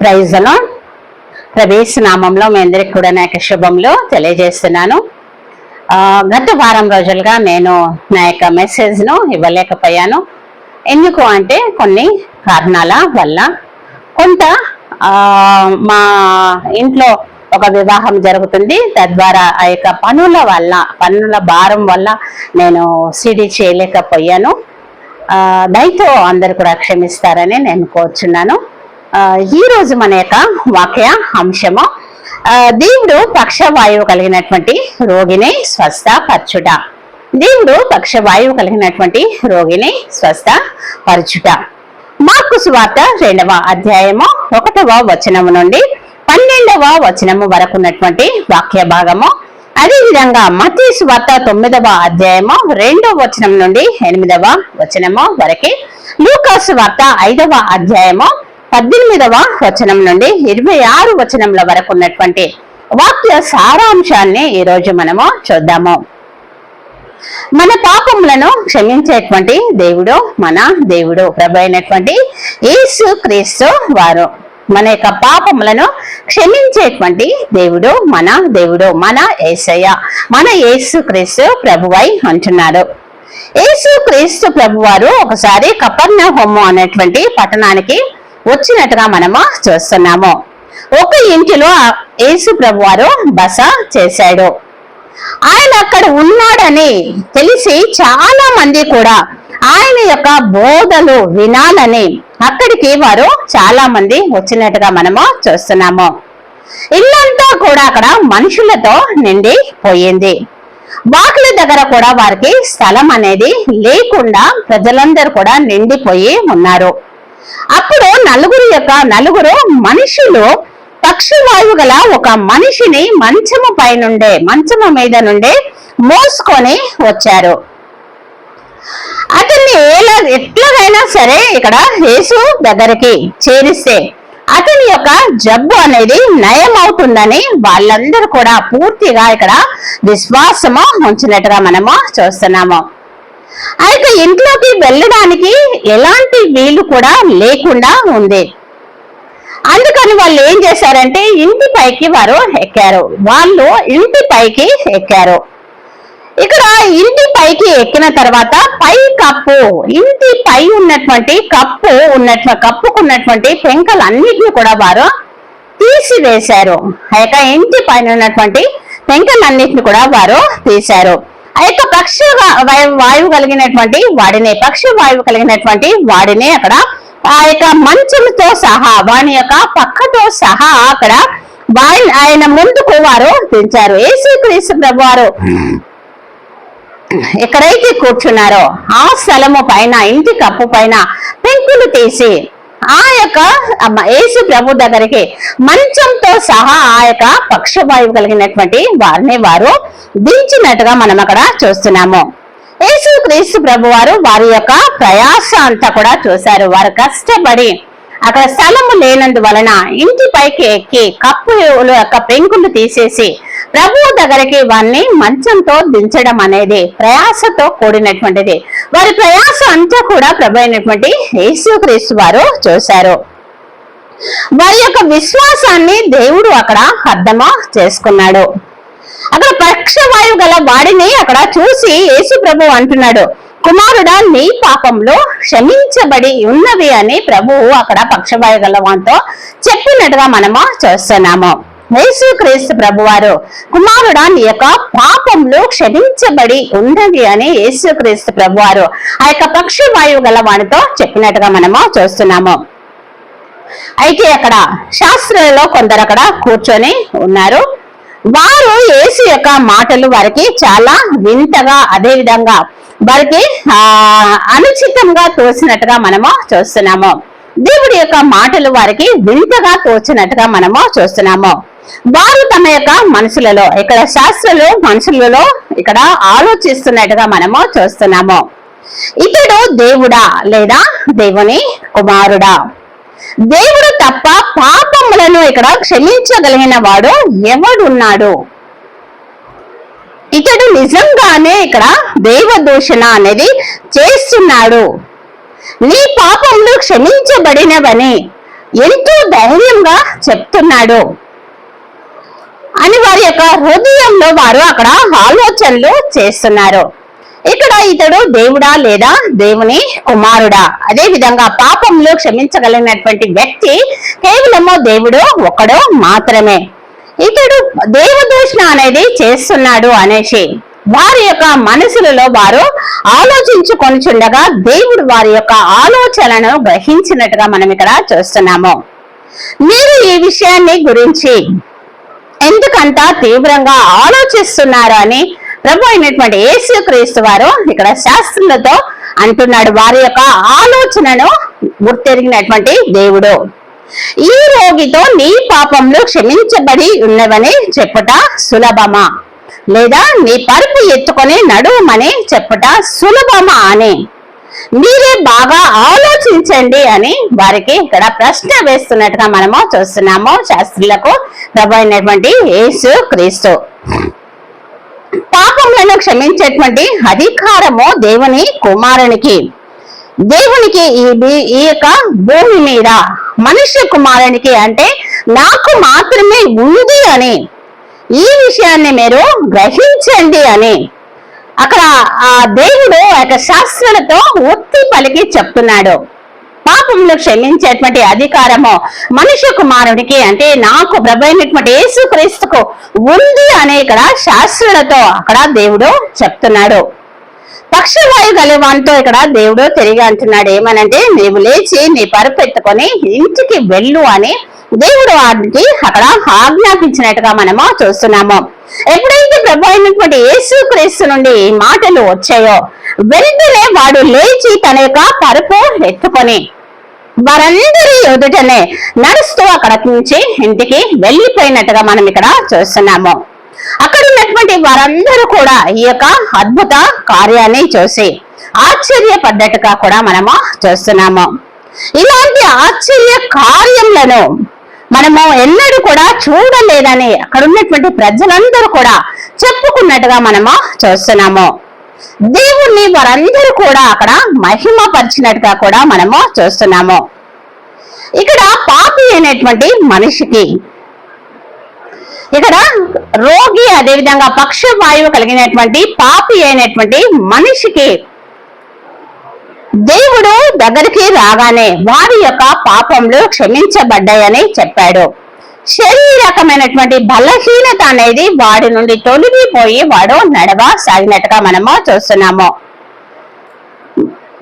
ప్రైజ్లో ప్రవేశ నామంలో మీ అందరికి కూడా నా యొక్క శుభంలో తెలియజేస్తున్నాను. గత వారం రోజులుగా నేను నా యొక్క మెసేజ్ను ఇవ్వలేకపోయాను. ఎందుకు అంటే కొన్ని కారణాల వల్ల. కొంత మా ఇంట్లో ఒక వివాహం జరుగుతుంది. తద్వారా ఆ యొక్క పనుల వల్ల పనుల భారం వల్ల నేను సిడి చేయలేకపోయాను. దయతో అందరు కూడా క్షమిస్తారని నేను కోరుచున్నాను. ఈ రోజు మన యొక్క వాక్య అంశము దేవుడు పక్షవాయువు కలిగినటువంటి రోగిని స్వస్థపరచుట. దేవుడు పక్షవాయువు కలిగినటువంటి రోగిని స్వస్థపరచుట. మార్కు సువార్త రెండవ అధ్యాయము ఒకటవ వచనము నుండి పన్నెండవ వచనము వరకు ఉన్నటువంటి వాక్య భాగము. అదేవిధంగా మతీ సువార్త తొమ్మిదవ అధ్యాయము రెండవ వచనం నుండి ఎనిమిదవ వచనము వరకే. లూకాసు వార్త ఐదవ అధ్యాయము పద్దెనిమిదవ వచనం నుండి ఇరవై ఆరు వచనముల వరకు ఉన్నటువంటి వాక్య సారాంశాన్ని ఈరోజు మనము చూద్దాము. మన పాపములను క్షమించేటువంటి దేవుడు మన దేవుడు ప్రభు అయినటువంటి యేసు క్రీస్తు వారు. మన యొక్క పాపములను క్షమించేటువంటి దేవుడు మన దేవుడు మన ఏసయ్య మన యేసు క్రీస్తు ప్రభువై అంటున్నారు యేసు క్రీస్తు ప్రభువారు ఒకసారి కపర్ణ హోమం అనేటువంటి పట్టణానికి వచ్చినట్టుగా మనము చూస్తున్నాము. ఒక ఇంటిలో యేసు ప్రభు ప్రభువారు బస చేశాడు. ఆయన అక్కడ ఉన్నాడని తెలిసి చాలా మంది కూడా ఆయన యొక్క బోధలు వినాలని అక్కడికి వారు చాలా మంది వచ్చినట్టుగా మనము చూస్తున్నాము. ఇల్లంతా కూడా అక్కడ మనుషులతో నిండి పోయింది. దగ్గర కూడా వారికి స్థలం అనేది లేకుండా ప్రజలందరూ కూడా నిండిపోయి ఉన్నారు. అప్పుడు నలుగురు యొక్క నలుగురు మనుషులు పక్షివాయువు గల ఒక మనిషిని మంచము పై నుండే మంచము మీద నుండే మోసుకొని వచ్చారు. అతన్ని ఎలా ఎట్లాగైనా సరే ఇక్కడ యేసు దగ్గరికి చేరిస్తే అతని యొక్క జబ్బు అనేది నయం అవుతుందని వాళ్ళందరూ కూడా పూర్తిగా ఇక్కడ విశ్వాసము ఉంచినట్టుగా మనము చూస్తున్నాము. ఆ ఇంట్లోకి వెళ్ళడానికి ఎలాంటి వీలు కూడా లేకుండా ఉంది. అందుకని వాళ్ళు ఏం చేశారంటే ఇంటి పైకి వారు ఎక్కారు. వాళ్ళు ఇంటి పైకి ఎక్కారు. ఇక్కడ ఇంటి పైకి ఎక్కిన తర్వాత పై కప్పు ఇంటి పై ఉన్నటువంటి కప్పు ఉన్నట్టు కప్పుకున్నటువంటి పెంకలన్నిటిని కూడా వారు తీసివేశారు. ఆ యొక్క ఇంటి పైన ఉన్నటువంటి పెంకలన్నిటిని కూడా వారు తీశారు. ఆ యొక్క పక్ష వాయువు కలిగినటువంటి వాడిని పక్షి వాయువు కలిగినటువంటి వాడిని అక్కడ ఆ యొక్క మంచంతో సహా వాని యొక్క పక్కతో సహా అక్కడ వాయి- ఆయన ముందుకు వారు దించారు. యేసుక్రీస్తు ప్రభు వారు ఎక్కడైతే కూర్చున్నారో ఆ స్థలము పైన ఇంటి కప్పు పైన పెంకులు తీసి ఆ యొక్క యేసు ప్రభు దగ్గరికి మంచంతో సహా ఆ యొక్క పక్షవాయువు కలిగినటువంటి వారిని వారు దించినట్టుగా మనం అక్కడ చూస్తున్నాము. యేసు క్రీస్తు ప్రభు వారు వారి యొక్క ప్రయాస అంతా కూడా చూశారు. వారు కష్టపడి అక్కడ స్థలము లేనందు వలన ఇంటి పైకి ఎక్కి కప్పు యొక్క పెంకులు తీసేసి ప్రభువు దగ్గరికి వారిని మంచంతో దించడం అనేది ప్రయాసతో కూడినటువంటిది. వారి ప్రయాస అంతా కూడా ప్రభు అయినటువంటి యేసుక్రీస్తు వారు చూశారు. వారి యొక్క విశ్వాసాన్ని దేవుడు అక్కడ అర్థమా చేసుకున్నాడు. అక్కడ పక్షవాయువు గల వాడిని అక్కడ చూసి యేసు ప్రభు అంటున్నాడు కుమారుడా నీ పాపంలో క్షమించబడి ఉన్నవి అని ప్రభువు అక్కడ పక్షవాయు గల వాంతో చెప్పినట్టుగా మనము చూస్తున్నాము. యేసుక్రీస్తు ప్రభువారు కుమారుడా నీ యొక్క పాపంలో క్షమించబడి ఉన్నది అని యేసు క్రీస్తు ప్రభువారు ఆ యొక్క పక్షి వాయువు గల వానితో చెప్పినట్టుగా మనము చూస్తున్నాము. అయితే అక్కడ శాస్త్రంలో కొందరు అక్కడ కూర్చొని ఉన్నారు. వారు యేసు యొక్క మాటలు వారికి చాలా వింతగా అదే విధంగా వారికి ఆ అనుచితంగా తోసినట్టుగా మనము చూస్తున్నాము. దేవుడి యొక్క మాటలు వారికి వింతగా తోచినట్టుగా మనము చూస్తున్నాము. వారు తమ యొక్క మనసులలో ఇక్కడ శాస్త్రులు మనుషులలో ఇక్కడ ఆలోచిస్తున్నట్టుగా మనము చూస్తున్నాము. ఇతడు దేవుడా లేదా దేవుని కుమారుడా? దేవుడు తప్ప పాపములను ఇక్కడ క్షమించగలిగిన వాడు ఎవడున్నాడు? ఇతడు నిజంగానే ఇక్కడ దేవ దూషణ అనేది చేస్తున్నాడు. నీ పాపములు క్షమించబడినవని ఎంతో ధైర్యంగా చెప్తున్నాడు. అని వారి యొక్క హృదయంలో వారు అక్కడ ఆలోచనలు చేస్తున్నారు. ఇక్కడ ఇతడు దేవుడా లేదా దేవుని కుమారుడా? అదే విధంగా పాపంలో క్షమించగలిగినటువంటి వ్యక్తి కేవలము దేవుడు ఒకడు మాత్రమే. ఇతడు దేవదూషణ అనేది చేస్తున్నాడు అనేసి వారి యొక్క మనసులలో వారు ఆలోచించుకొనిచుండగా దేవుడు వారి యొక్క ఆలోచనను గ్రహించినట్టుగా మనం ఇక్కడ చూస్తున్నాము. మీరు ఈ విషయాన్ని గురించి ఎందుకంత తీవ్రంగా ఆలోచిస్తున్నారు అని ప్రభు అయినటువంటి యేసు క్రీస్తు వారు ఇక్కడ శాస్త్రులతో అంటున్నాడు. వారి యొక్క ఆలోచనను గుర్తెరిగినటువంటి దేవుడు ఈ రోగితో నీ పాపంలో క్షమించబడి ఉన్నవని చెప్పుట సులభమా? లేదా మీ పరుపు ఎత్తుకొని నడువమని చెప్పట సులభమా అని. మీరే బాగా ఆలోచించండి అని వారికి ఇక్కడ ప్రశ్న వేస్తున్నట్టుగా మనము చూస్తున్నాము శాస్త్రులకు ప్రభు అయినటువంటి యేసు క్రీస్తు. పాపములను క్షమించేటువంటి అధికారము దేవుని కుమారునికి. దేవునికి ఈ ఈ యొక్క భూమి మీద మనుష్య కుమారునికి అంటే నాకు మాత్రమే ఉంది అని. ఈ విషయాన్ని మీరు గ్రహించండి అని అక్కడ ఆ దేవుడు ఆ యొక్క శాస్త్రులతో ఒత్తి పలికి చెప్తున్నాడు. పాపంలో క్షమించేటువంటి అధికారము మనుష్య కుమారుడికి అంటే నాకు ప్రభైనటువంటి యేసు క్రీస్తుకు ఉంది అనే ఇక్కడ శాస్త్రులతో అక్కడ దేవుడు చెప్తున్నాడు. పక్షవాయు గలవాంతో ఇక్కడ దేవుడు తిరిగి అంటున్నాడు. ఏమనంటే నీవు లేచి నీ పరుపు ఎత్తుకొని ఇంటికి వెళ్ళు అని దేవుడు వారికి అక్కడ ఆజ్ఞాపించినట్టుగా మనము చూస్తున్నాము. ఎప్పుడైతే ప్రభు అయినటువంటి యేసు క్రీస్తు నుండి మాటలు వచ్చాయో వెంటనే వాడు లేచి తన యొక్క పరుపు ఎత్తుకొని వారందరి ఎదుటనే నడుస్తూ అక్కడ నుంచి ఇంటికి వెళ్ళిపోయినట్టుగా మనం ఇక్కడ చూస్తున్నాము. అక్కడ ఉన్నటువంటి వారందరూ కూడా ఈ యొక్క అద్భుత కార్యాన్ని చూసి ఆశ్చర్యపడ్డట్టుగా కూడా మనము చూస్తున్నాము. ఇలాంటి ఆశ్చర్య కార్యములను మనము ఎన్నడూ కూడా చూడలేదని అక్కడ ఉన్నటువంటి ప్రజలందరూ కూడా చెప్పుకున్నట్టుగా మనము చూస్తున్నాము. దేవుణ్ణి వారందరూ కూడా అక్కడ మహిమపరిచినట్టుగా కూడా మనము చూస్తున్నాము. ఇక్కడ పాపి అయినటువంటి మనిషికి ఇక్కడ రోగి అదేవిధంగా పక్షవాయువు కలిగినటువంటి పాపి అయినటువంటి మనిషికి దేవుడు దగ్గరికి రాగానే వారి యొక్క పాపంలో క్షమించబడ్డాయని చెప్పాడు. శరీరకమైనటువంటి బలహీనత అనేది వాడి నుండి తొలగిపోయి వాడు నడవ సాగినట్టుగా మనము చూస్తున్నాము.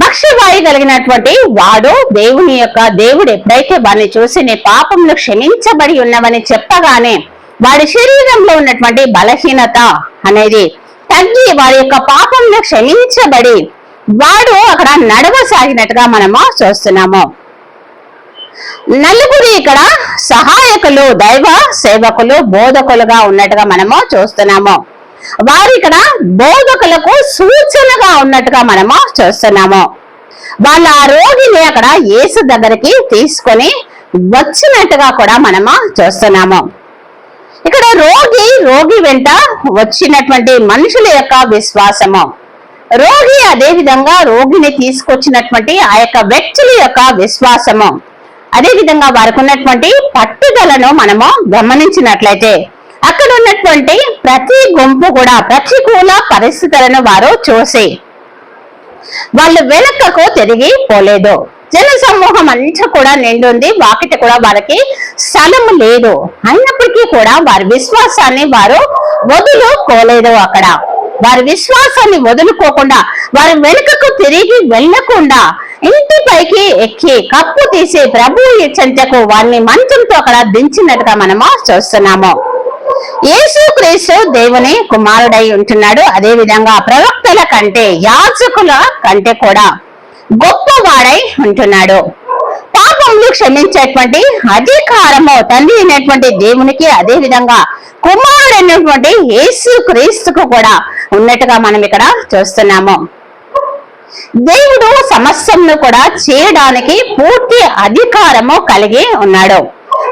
పక్షవాయు కలిగినటువంటి వాడు దేవుని యొక్క దేవుడు ఎప్పుడైతే వాడిని చూసి నీ పాపములు క్షమించబడి ఉన్నవని చెప్పగానే వాడి శరీరంలో ఉన్నటువంటి బలహీనత అనేది తగ్గి వారి యొక్క పాపంలో క్షమించబడి వాడు అక్కడ నడవసాగినట్టుగా మనము చూస్తున్నాము. నలుగురు ఇక్కడ సహాయకులు దైవ సేవకులు బోధకులుగా ఉన్నట్టుగా మనము చూస్తున్నాము. వారు ఇక్కడ బోధకులకు సూచనగా ఉన్నట్టుగా మనము చూస్తున్నాము. వాళ్ళ ఆ రోగిని అక్కడ యేసు దగ్గరికి తీసుకొని వచ్చినట్టుగా కూడా మనము చూస్తున్నాము. ఇక్కడ రోగి రోగి వెంట వచ్చినటువంటి మనుషుల యొక్క విశ్వాసము. రోగి అదే విధంగా రోగిని తీసుకొచ్చినటువంటి ఆ యొక్క వ్యక్తుల యొక్క విశ్వాసము. అదే విధంగా వారికి ఉన్నటువంటి పట్టుదలను మనము గమనించినట్లయితే అక్కడ ఉన్నటువంటి ప్రతి గుంపు కూడా ప్రతికూల పరిస్థితులను వారు చూసి వాళ్ళు వెనకకు తిరిగి పోలేదు. జన సమూహం అంతా కూడా నిండుంది. వాకిట కూడా వారికి స్థలం లేదు. అయినప్పటికీ కూడా వారి విశ్వాసాన్ని వారు వదులుకోలేదు అక్కడ. వారి విశ్వాసాన్ని వదులుకోకుండా వారి వెనుకకు తిరిగి వెళ్ళకుండా ఇంటి పైకి ఎక్కి కప్పు తీసి ప్రభు చెంతకు వారిని మంచంతో అక్కడ దించినట్టుగా మనము చూస్తున్నాము. యేసు క్రీస్తు దేవుని కుమారుడై ఉంటున్నాడు. అదే విధంగా ప్రవక్తల కంటే యాచకుల కంటే కూడా గొప్పవాడై ఉంటున్నాడు. పాపములు క్షమించేటువంటి అధికారము తండ్రి అయినటువంటి దేవునికి అదే విధంగా కుమారుడైనటువంటి యేసు క్రీస్తుకు కూడా ఉన్నట్టుగా మనం ఇక్కడ చూస్తున్నాము. దేవుడు సమస్యను కూడా చేయడానికి పూర్తి అధికారము కలిగి ఉన్నాడు.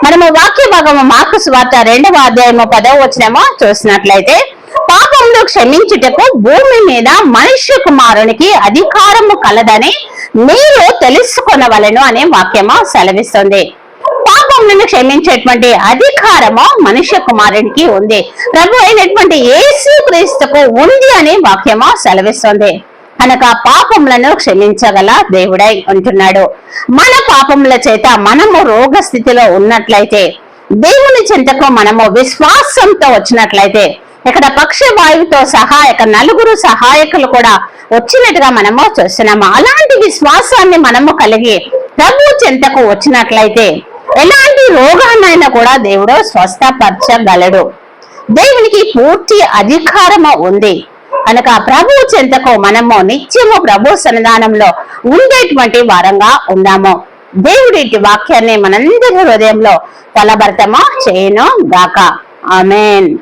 మనము వాక్య భాగము మార్కు స్వార్త రెండవ అధ్యాయము పదవ వచనము చూసినట్లయితే పాపములు క్షమించుటకు భూమి మీద మనుష్య కుమారునికి అధికారము కలదని మీరు తెలుసుకొనవలెను అనే వాక్యము సెలవిస్తుంది. పాపములను క్షమించేటువంటి అధికారము మనుష్య కుమారుడికి ఉంది. ప్రభు అయినటువంటి యేసు క్రీస్తుకు ఉంది అనే వాక్యము సెలవిస్తుంది. కనుక పాపములను క్షమించగల దేవుడై ఉంటున్నాడు. మన పాపముల చేత మనము రోగ స్థితిలో ఉన్నట్లయితే దేవుని చింతకు మనము విశ్వాసంతో వచ్చినట్లయితే ఇక్కడ పక్షవాయువుతో సహాయక నలుగురు సహాయకులు కూడా వచ్చినట్టుగా మనము చూస్తున్నాము. అలాంటి విశ్వాసాన్ని మనము కలిగి ప్రభు చింతకు వచ్చినట్లయితే ఎలాంటి రోగాన్నైనా కూడా దేవుడు స్వస్థపరచగలడు. దేవునికి పూర్తి అధికారము ఉంది. కనుక ప్రభు చెంతకు మనము నిత్యము ప్రభు సన్నిధానంలో ఉండేటువంటి వారంగా ఉన్నాము. దేవుడి వాక్యాన్ని మనందరి హృదయంలో తలభర్తమా చేయను గాక. ఆమెన్.